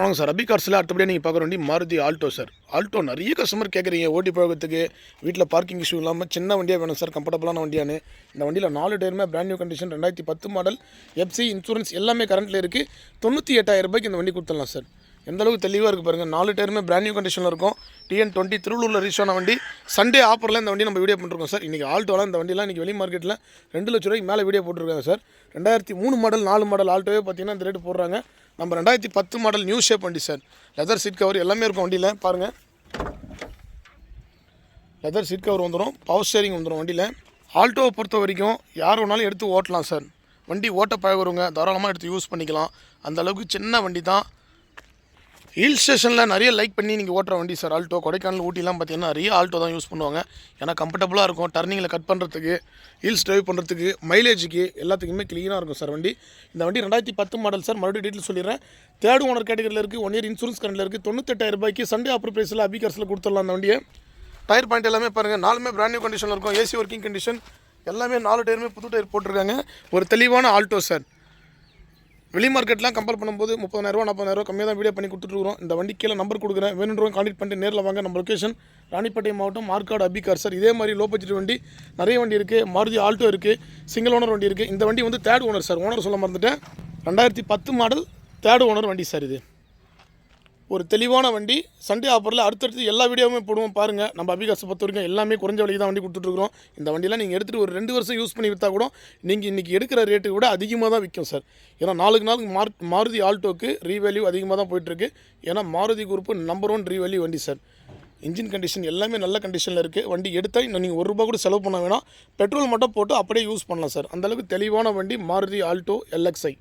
ஆமாங்க சார். அபிகார்ஸில் அடுத்தபடியாக நீங்கள் பார்க்குற வண்டி மாருதி ஆல்டோ சார் ஆல்டோ நிறைய கஸ்டமர் கேட்குறீங்க ஓட்டி போகிறதுக்கு வீட்டில் பார்க்கிங் இஷ்யூ இல்லாமல் சின்ன வண்டியாக வேணும் சார் கம்ஃபர்டபுளான வண்டியானு இந்த வண்டியில் நாலு டயருமே பிராண்ட் நியூ கண்டிஷன் ரெண்டாயிரத்தி பத்து மாடல் எஃப்சி இன்சூரன்ஸ் எல்லாமே கரண்ட்டில் இருக்குது தொண்ணூற்றி எட்டாயிரம் ரூபாய்க்கு இந்த வண்டி கொடுத்துடலாம் சார் எந்த அளவுக்கு தெளிவாக இருக்குது பாருங்கள் நாலு டயருமே பிராண்ட் நியூ கண்டிஷனில் இருக்கும். டிஎன் டுவெண்ட்டி திருவள்ளூரில் ரீச் ஆன வண்டி. சண்டே ஆஃபரில் இந்த வண்டி நம்ம வீடியோ பண்ணிருக்கோம் சார் இன்றைக்கி ஆல்டோலாம் இந்த வண்டிலாம் இன்றைக்கி வெளி மார்க்கெட்டில் ரெண்டு லட்ச ரூபாய்க்கு மேலே வீடியோ போட்டிருக்காங்க சார் ரெண்டாயிரத்தி மூணு மாடல் நாலு மாடல் ஆல்டோவே பார்த்தீங்கன்னா இந்த ரேட்டு போடுறாங்க. நம்ம ரெண்டாயிரத்தி பத்து மாடல் நியூ ஷேப் வண்டி சார் லெதர் சீட் கவர் எல்லாமே இருக்கும் வண்டியில். பாருங்கள் லெதர் சீட் கவர் வந்துடும் பவர் ஸ்டேரிங் வந்துடும் வண்டியில். ஆல்டோவை பொறுத்த வரைக்கும் யார் வேணாலும் எடுத்து ஓட்டலாம் சார் வண்டி ஓட்ட பழகுறவங்க தாராளமாக எடுத்து யூஸ் பண்ணிக்கலாம். அந்த அளவுக்கு சின்ன வண்டி தான். ஹில் ஸ்டேஷனில் நிறைய லைக் பண்ணி நீங்கள் ஓட்டுற வண்டி சார் ஆல்டோ கொடைக்கானல் ஊட்டிலாம் பார்த்தீங்கன்னா நிறைய ஆல்டோ தான் யூஸ் பண்ணுவாங்க. ஏன்னா கம்ஃபர்டபுளாக இருக்கும். டர்னிங்கில் கட் பண்ணுறதுக்கு ஹில்ஸ் ட்ரைவ் பண்ணுறதுக்கு மைலேஜுக்கு எல்லாத்துக்குமே க்ளீனாக இருக்கும் சார் வண்டி. இந்த வண்டி ரெண்டாயிரத்தி பத்து மாடல் சார் மறுபடியும் டீட்டெயில் சொல்லிடுறேன். தேர்ட் ஓனர் கேட்டகரியில் இருக்குது ஒன் இயர் இன்சூரன்ஸ் கரண்டில் இருக்குது தொண்ணூத்தெட்டாயிரம் ரூபாய்க்கு சண்டே ஆஃபர் ப்ரைஸில் அபிகர்ஸில் கொடுத்துடலாம் அந்த வண்டியை. டயர் பாயிண்ட் எல்லாமே பாருங்கள் நாலுமே பிராண்ட் நியூ கண்டிஷனில் இருக்கும். ஏசி ஒர்க்கிங் கண்டிஷன் எல்லாமே நாலு டயருமே புது டயர் போட்டிருக்காங்க. ஒரு தெளிவான ஆல்டோ சார் வெளி மார்க்கெட்லாம் கம்பேர் பண்ணும்போது முப்பதாயிரரூவா நாற்பதாயிரரூவா கம்மியாக தான் வீடியோ பண்ணி கொடுத்துட்ருக்கோம் இந்த வண்டி கீழே நம்பர் கொடுக்குறேன். வேணுன்றவங்க கான்டெக்ட் பண்ணிட்டு நேரில் வாங்க. நம்ம லொக்கேஷன் ராணிப்பேட்டை மாவட்டம் மார்க்காடு அபிகார் சார் இதே மாதிரி லோ பட்ஜெட் வண்டி நிறைய வண்டி இருக்குது மாருதி ஆல்டோ இருக்குது சிங்கிள் ஓனர் வண்டி இருக்குது இந்த வண்டி வந்து தேர்ட் ஓனர் சார் ஓனர் சொல்ல மறந்துட்டேன். ரெண்டாயிரத்தி பத்து மாடல் தேர்ட் ஓனர் வண்டி சார் இது. ஒரு தெளிவான வண்டி. சண்டே ஆஃபரில் அடுத்தடுத்து எல்லா வீடியோவுமே போடுவோம் பாருங்கள் நம்ம அபிகாசை பொறுத்த வரைக்கும் எல்லாமே குறைஞ்ச விலைக்கு தான் வண்டி கொடுத்துட்ருக்குறோம். இந்த வண்டியெலாம் நீங்கள் எடுத்துகிட்டு ஒரு ரெண்டு வருஷம் யூஸ் பண்ணி விற்றா கூட நீங்கள் இன்றைக்கி எடுக்கிற ரேட்டு விட அதிகமாக தான் விற்கும் சார் ஏன்னா நாளுக்கு நாளுக்கு மார் மாருதி ஆல்டோக்கு ரீவேல்யூ அதிகமாக தான் போயிட்டுருக்கு ஏன்னா Maruti group number one revalue வண்டி சார் இன்ஜின் கண்டிஷன் எல்லாமே நல்ல கண்டிஷனில் இருக்குது வண்டி எடுத்தால் இன்னும் நீங்கள் ஒரு ரூபா கூட செலவு பண்ண வேணாம். பெட்ரோல் மட்டும் போட்டு அப்படியே யூஸ் பண்ணலாம் சார் அந்தளவுக்கு தெளிவான வண்டி மாருதி ஆல்டோ எல்எக்ஸ்ஐ